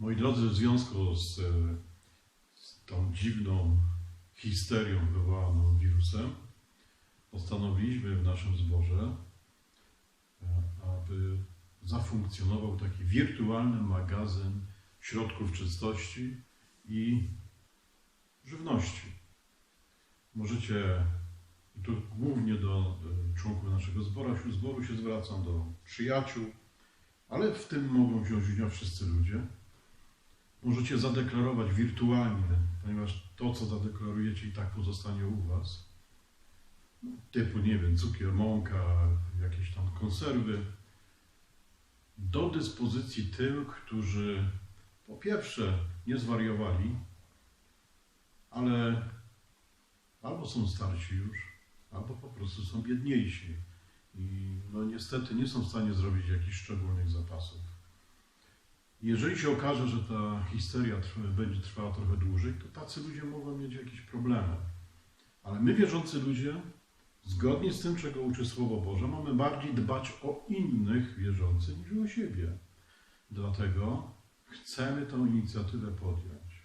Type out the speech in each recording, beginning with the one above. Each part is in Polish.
Moi drodzy, w związku z, e, z tą dziwną histerią wywołaną wirusem, postanowiliśmy w naszym zborze, e, aby zafunkcjonował taki wirtualny magazyn środków czystości i żywności. Możecie, i tu głównie do członków naszego zboru, zboru się zwracam do przyjaciół, ale w tym mogą wziąć udział wszyscy ludzie. Możecie zadeklarować wirtualnie, ponieważ to, co zadeklarujecie, i tak pozostanie u Was. Typu, nie wiem, cukier, mąka, jakieś tam konserwy. Do dyspozycji tym, którzy po pierwsze nie zwariowali, ale albo są starsi już, albo po prostu są biedniejsi. I no niestety nie są w stanie zrobić jakichś szczególnych zapasów. Jeżeli się okaże, że ta histeria trwa, będzie trwała trochę dłużej, to tacy ludzie mogą mieć jakieś problemy. Ale my, wierzący ludzie, zgodnie z tym, czego uczy Słowo Boże, mamy bardziej dbać o innych wierzących niż o siebie. Dlatego chcemy tę inicjatywę podjąć.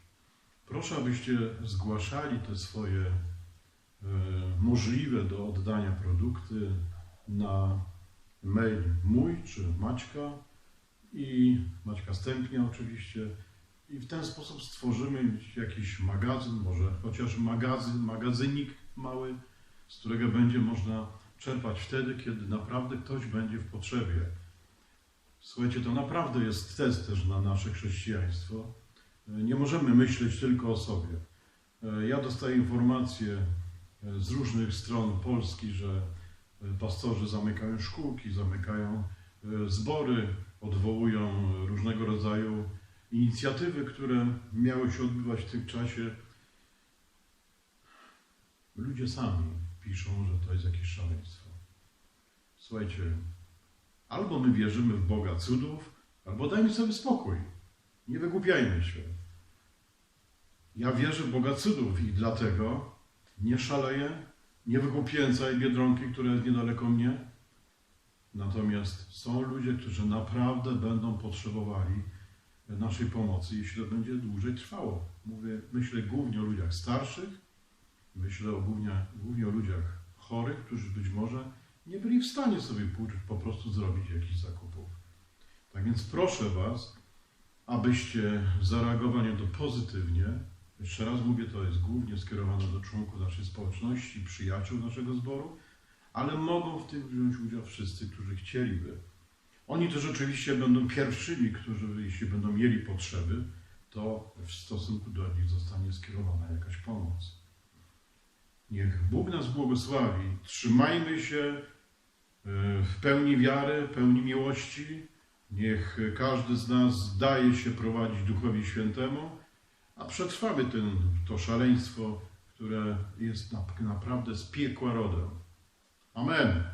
Proszę, abyście zgłaszali te swoje e, możliwe do oddania produkty na mail mój czy Maćka i Maćka Stępnia oczywiście i w ten sposób stworzymy jakiś magazyn, może chociaż magazyn, magazynik mały, z którego będzie można czerpać wtedy, kiedy naprawdę ktoś będzie w potrzebie. Słuchajcie, to naprawdę jest test też na nasze chrześcijaństwo. Nie możemy myśleć tylko o sobie. Ja dostaję informacje z różnych stron Polski, że pastorzy zamykają szkółki, zamykają e, zbory, odwołują różnego rodzaju inicjatywy, które miały się odbywać w tym czasie. Ludzie sami piszą, że to jest jakieś szaleństwo. Słuchajcie, albo my wierzymy w Boga cudów, albo dajmy sobie spokój. Nie wygłupiajmy się. Ja wierzę w Boga cudów i dlatego nie szaleję, nie wygłupiłem całej Biedronki, która jest niedaleko mnie. Natomiast są ludzie, którzy naprawdę będą potrzebowali naszej pomocy, jeśli to będzie dłużej trwało. Mówię, myślę głównie o ludziach starszych, myślę o głównie, głównie o ludziach chorych, którzy być może nie byli w stanie sobie po prostu zrobić jakichś zakupów. Tak więc proszę Was, abyście zareagowali to pozytywnie. Jeszcze raz mówię, to jest głównie skierowane do członków naszej społeczności, przyjaciół naszego zboru, ale mogą w tym wziąć udział wszyscy, którzy chcieliby. Oni też oczywiście będą pierwszymi, którzy, jeśli będą mieli potrzeby, to w stosunku do nich zostanie skierowana jakaś pomoc. Niech Bóg nas błogosławi. Trzymajmy się e, w pełni wiary, pełni miłości. Niech każdy z nas daje się prowadzić Duchowi Świętemu, a przetrwamy ten, to szaleństwo, które jest naprawdę z piekła rodem. Amen.